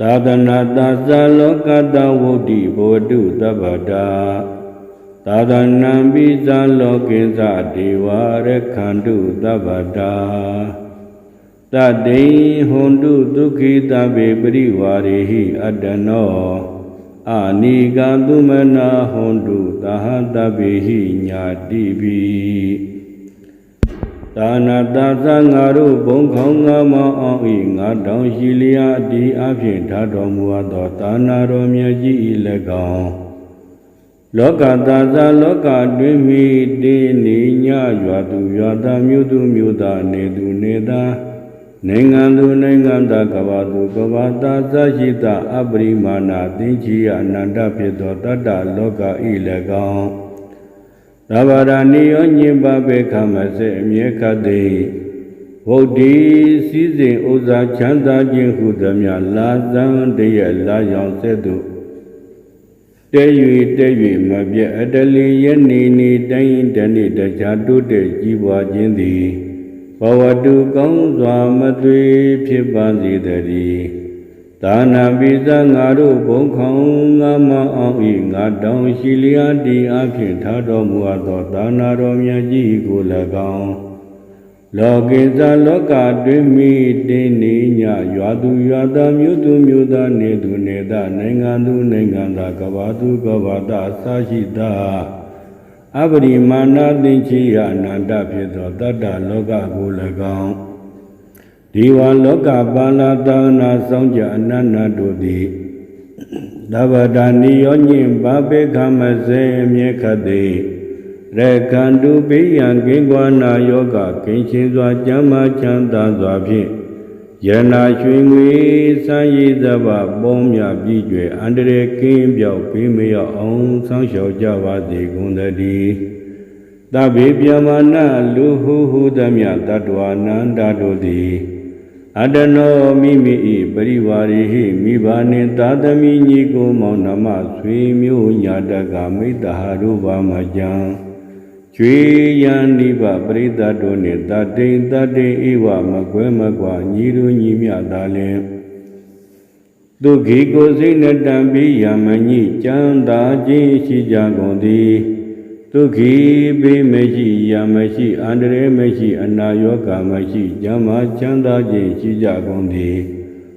သာသနာတသလောကတဝုဒ္ဓိဘောတုတပ္ပတာသာသနံပိသလောကိသဒေဝရခန္တုတပ္ပတာတတိဟွန်တုဒုက္ခိတဗေပရိဝါရေဟိအတ္တနောအာနိကသုမနာဟွန်တုသဟတဗေဟိညာတိပိ ဒါနာတသငါတို့ဘုံခေါင်းငါမောင်းအောင်ဤငါတောင်ရှိလျာအတီးအဖြင့်ထားတော်မူသောဒါနာတော်မြတ်ကြီးဤ၎င်းလောကသာသလောကတွင်မိတင်းနေညရွာသူရွာသားမြို့သူမြို့သားနေသူနေသားနိုင်ငံသူနိုင်ငံသားကဘာသူကဘာသားသရှိတအပရိမာဏသင်္ချီအနန္တဖြစ်သောတတ္တလောကဤ၎င်း သဗ္ဗရာနိယောညင်ပါပေခမစေအမြဲခတ်သိဝုဒ္ဓီစည်းစိမ်ဥစ္စာချမ်းသာခြင်းဟုသမျှလာသံတရလာရောင်ဆက်သူတဲ၍တဲ၍မပြတ်အတလီယနေနေတိုင်းတနေ့တခြားတိုးတက်ကြီးပွားခြင်းသည်ဘဝတုကောင်းစွာမသွေဖြစ်ပါစေတည်း ဒါနာပိသငါတို့ဘုံခေါင်ငါမအောင်ဤငါတောင်းရှိလျာတီအဖြစ်ထားတော်မူသောဒါနာတော်မြတ်ကြီးကို၎င်းလောကိစ္စလောကတွင်မိတင်းနေညရွာသူရွာသားမြို့သူမြို့သားနေသူနေသားနိုင်ငံသူနိုင်ငံသားကဘာသူကဘာသားအစရှိသာအပရိမာဏသင်္ချီယအနန္တဖြစ်သောတတ္တလောကကို၎င်း ဒီဝလောကပါဠသာနာဆောင်ကြအနန္တတို့သည်သဗ္ဗတာနိယောညင်ဘာပေခမစေမြေခတိရခန္တုပိယံကိကွာနာယောဂကိဉ္ချင်းစွာကျမ်းမာချမ်းသာစွာဖြင့်ယနာရွှေငွေစံရည်သဘာပုံမြပြည့်ကျွယ်အန္တရာယ်ကင်းပြောက်ပြီးမရောက်အောင်ဆောင်းလျှောက်ကြပါစေကုန်သတည်းတဗ္ဗေပြမနာလူဟုဟုသမျှတတ္တဝါနန္ဒတို့သည် အတ္တနောမိမိ၏ပရိဝါရိဟိမိဘနှင့်သာသမီညီကိုမောင်နှမဆွေမျိုးညာတကမိတ္တဟာတို့ဘာမကြံကျွေယံနိဗပရိသတ်တို့နှင့်တတိန်တတိန်ဧဝမကွဲမကွာညီတို့ညီမြသာလင်ဒုက္ခိကိုစိတ်နတံပိယမညိကျမ်းသာခြင်းရှိကြကုန်သည် ဒုက္ခိဘေးမရှိယမရှိအန္တရာယ်မရှိအနာရောဂါမရှိကျမ်းမာချမ်းသာခြင်းရှိကြကုန်သည်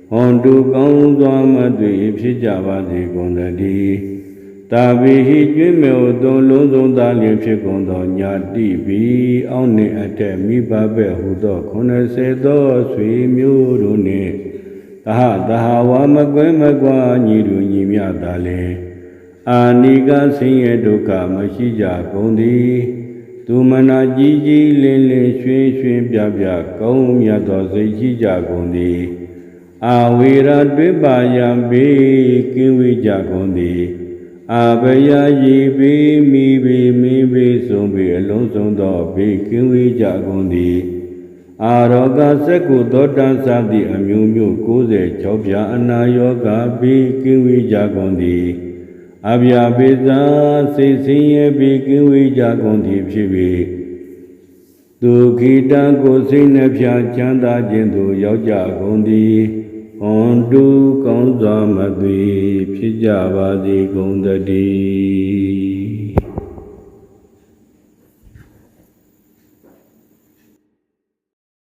ဟွန်တုကောင်းစွာမတွေ့ဖြစ်ကြပါစေကုန်သတည်းတာဘိဟိကျွေးမေဟုသုံးလုံးစုံသားလျင်ဖြစ်ကုန်သောညာတိဘီအောင်းနှင့်အထက်မိဘပဲ့ဟုသော80သောဆွေမျိုးတို့နှင့်သဟသဟဝမကွဲမကွာညီတို့ညီမြသာလေ အာနိကဆင်းရဲဒုက္ခမရှိကြကုန်သည်သူမနာကြီးကြီးလင်းလင်းရွှင်ရွှင်ပြပြကောင်းမြတ်သောစိတ်ရှိကြကုန်သည်အာဝေရတွေ့ပါယံဘေးကင်းဝေးကြကုန်သည်အဘယယေပေမိပေမိပေဆုံးပေအလုံးစုံသောဘေးကင်းဝေးကြကုန်သည်အာရောဂစက္ကုသောတန်စသည်အမျိုးမျိုး96ပြာအနာယောဂဘေးကင်းဝေးကြကုန်သည် အဗျာပေသာစိတ်ဆင်းရဲဘေးကင်းဝေးကြကုန်သည်ဖြစ်၍ဒုက္ခိတံကိုစိတ်နှဖျားချမ်းသာခြင်းသို့ရောက်ကြကုန်သည်ဟွန်တုကောင်းစွာမသွေဖြစ်ကြပါစေကုန်တည်း